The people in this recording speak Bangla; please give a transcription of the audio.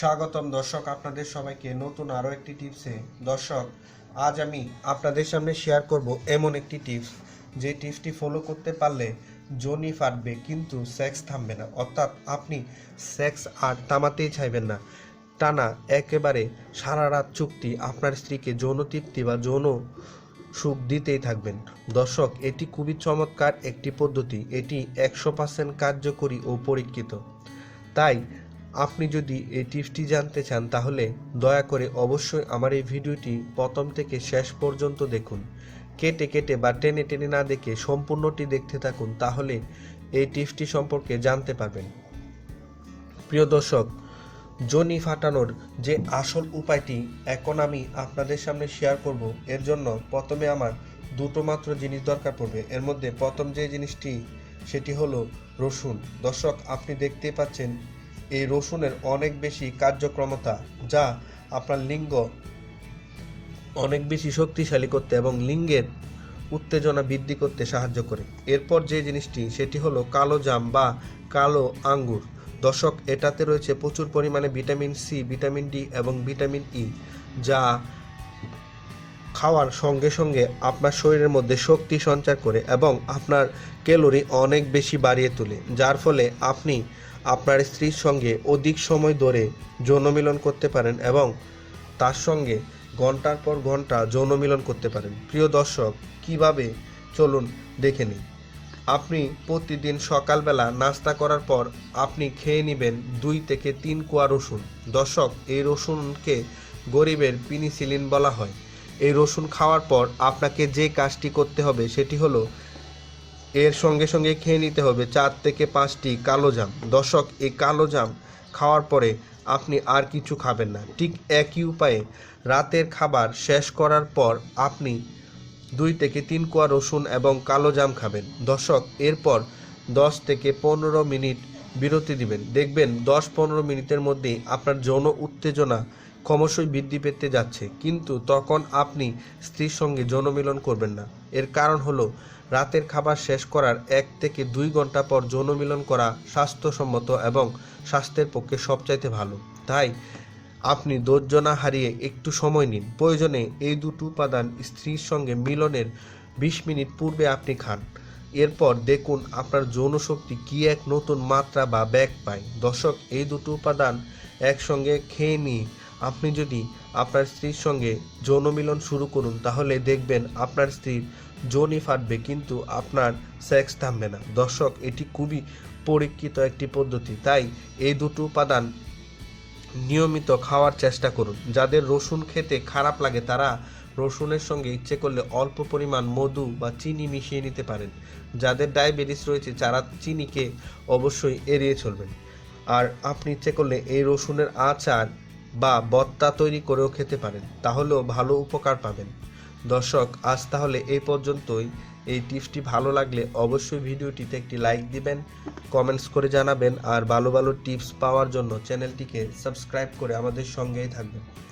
স্বাগতম দর্শক, আপনাদের সবাইকে নতুন আরও একটি টিপসে। দর্শক, আজ আমি আপনাদের সামনে শেয়ার করব এমন একটি টিপস যে টিপসটি ফলো করতে পারলে জনি ফাটবে কিন্তু সেক্স থামবে না। অর্থাৎ আপনি সেক্স আর থামাতেই চাইবেন না। টানা একেবারে সারা রাত চুক্তি আপনার স্ত্রীকে যৌন তৃপ্তি বা যৌন সুখ দিতেই থাকবেন। দর্শক, এটি খুবই চমৎকার একটি পদ্ধতি। এটি একশো পার্সেন্ট কার্যকরী ও পরীক্ষিত। তাই আপনি যদি এই টিপসটি জানতে চান, তাহলে দয়া করে অবশ্যই আমার এই ভিডিওটি প্রথম থেকে শেষ পর্যন্ত দেখুন। কেটে কেটে বা টেনে টেনে না দেখে সম্পূর্ণটি দেখতে থাকুন, তাহলে এই টিপসটি সম্পর্কে জানতে পারবেন। প্রিয় দর্শক, জনি ফাটানোর যে আসল উপায়টি এখন আমি আপনাদের সামনে শেয়ার করব, এর জন্য প্রথমে আমার দুটো মাত্র জিনিস দরকার পড়বে। এর মধ্যে প্রথম যে জিনিসটি, সেটি হলো রসুন। দর্শক, আপনি দেখতে পাচ্ছেন এই রসুনের অনেক বেশি কার্যক্রমতা যা আপনার লিঙ্গ অনেক বেশি শক্তিশালী করতে এবং লিঙ্গের উত্তেজনা বৃদ্ধি করতে সাহায্য করে। এরপর যে জিনিসটি, সেটি হলো কালো জাম বা কালো আঙ্গুর। দর্শক, এটাতে রয়েছে প্রচুর পরিমাণে ভিটামিন সি, ভিটামিন ডি এবং ভিটামিন ই, যা খাওয়ার সঙ্গে সঙ্গে আপনার শরীরের মধ্যে শক্তি সঞ্চার করে এবং আপনার ক্যালোরি অনেক বেশি বাড়িয়ে তোলে, যার ফলে আপনি আপনার স্ত্রীর সঙ্গে অধিক সময় ধরে যৌন মিলন করতে পারেন এবং তার সঙ্গে ঘণ্টার পর ঘণ্টা যৌন মিলন করতে পারেন। প্রিয় দর্শক, কীভাবে? চলুন দেখে নিই। আপনি প্রতিদিন সকালবেলা নাস্তা করার পর আপনি খেয়ে নেবেন দুই থেকে তিন কোয়া রসুন। দর্শক, এই রসুনকে গরিবের পিনিসিলিন বলা হয়। এই রসুন খাওয়ার পর আপনাকে যে কাজটি করতে হবে সেটি হলো এর সঙ্গে সঙ্গে খেয়ে নিতে হবে চার থেকে পাঁচটি কালো জাম। দর্শক, এই কালো জাম খাওয়ার পরে আপনি আর কিছু খাবেন না। ঠিক একই উপায়ে রাতের খাবার শেষ করার পর আপনি দুই থেকে তিন কোয়া রসুন এবং কালো জাম খাবেন। দর্শক, এরপর দশ থেকে পনেরো মিনিট বিরতি দিবেন। দেখবেন দশ পনেরো মিনিটের মধ্যেই আপনার যৌন উত্তেজনা ক্রমশই বৃদ্ধি পেতে যাচ্ছে। কিন্তু তখন আপনি স্ত্রীর সঙ্গে যৌনমিলন করবেন না। এর কারণ হলো, রাতের খাবার শেষ করার এক থেকে দুই ঘণ্টা পর যৌনমিলন করা স্বাস্থ্যসম্মত এবং স্বাস্থ্যের পক্ষে সবচাইতে ভালো। তাই আপনি ধৈর্য না হারিয়ে একটু সময় নিন। প্রয়োজনে এই দুটো উপাদান স্ত্রীর সঙ্গে মিলনের বিশ মিনিট পূর্বে আপনি খান। এরপর দেখুন আপনার যৌন শক্তি কী এক নতুন মাত্রা বা ব্যাগ পায়। দর্শক, এই দুটো উপাদান একসঙ্গে খেয়ে নিয়ে আপনি যদি আপনার স্ত্রীর সঙ্গে যৌন মিলন শুরু করুন, তাহলে দেখবেন আপনার স্ত্রীর যৌনই ফাটবে, কিন্তু আপনার সেক্স থামবে না। দর্শক, এটি খুবই পরীক্ষিত একটি পদ্ধতি। তাই এই দুটো উপাদান নিয়মিত খাওয়ার চেষ্টা করুন। যাদের রসুন খেতে খারাপ লাগে, তারা রসুনের সঙ্গে ইচ্ছে করলে অল্প পরিমাণ মধু বা চিনি মিশিয়ে নিতে পারেন। যাদের ডায়াবেটিস রয়েছে, তারা চিনিকে অবশ্যই এড়িয়ে চলবেন। আর আপনি ইচ্ছে করলে এই রসুনের আচার বা বত্তা তৈরি করেও খেতে পারেন, তাহলেও ভালো উপকার পাবেন। দর্শক, আজ তাহলে এই পর্যন্তই। এই টিপসটি ভালো লাগলে অবশ্যই ভিডিওটিতে একটি লাইক দিবেন, কমেন্টস করে জানাবেন, আর ভালো ভালো টিপস পাওয়ার জন্য চ্যানেলটিকে সাবস্ক্রাইব করে আমাদের সঙ্গেই থাকবেন।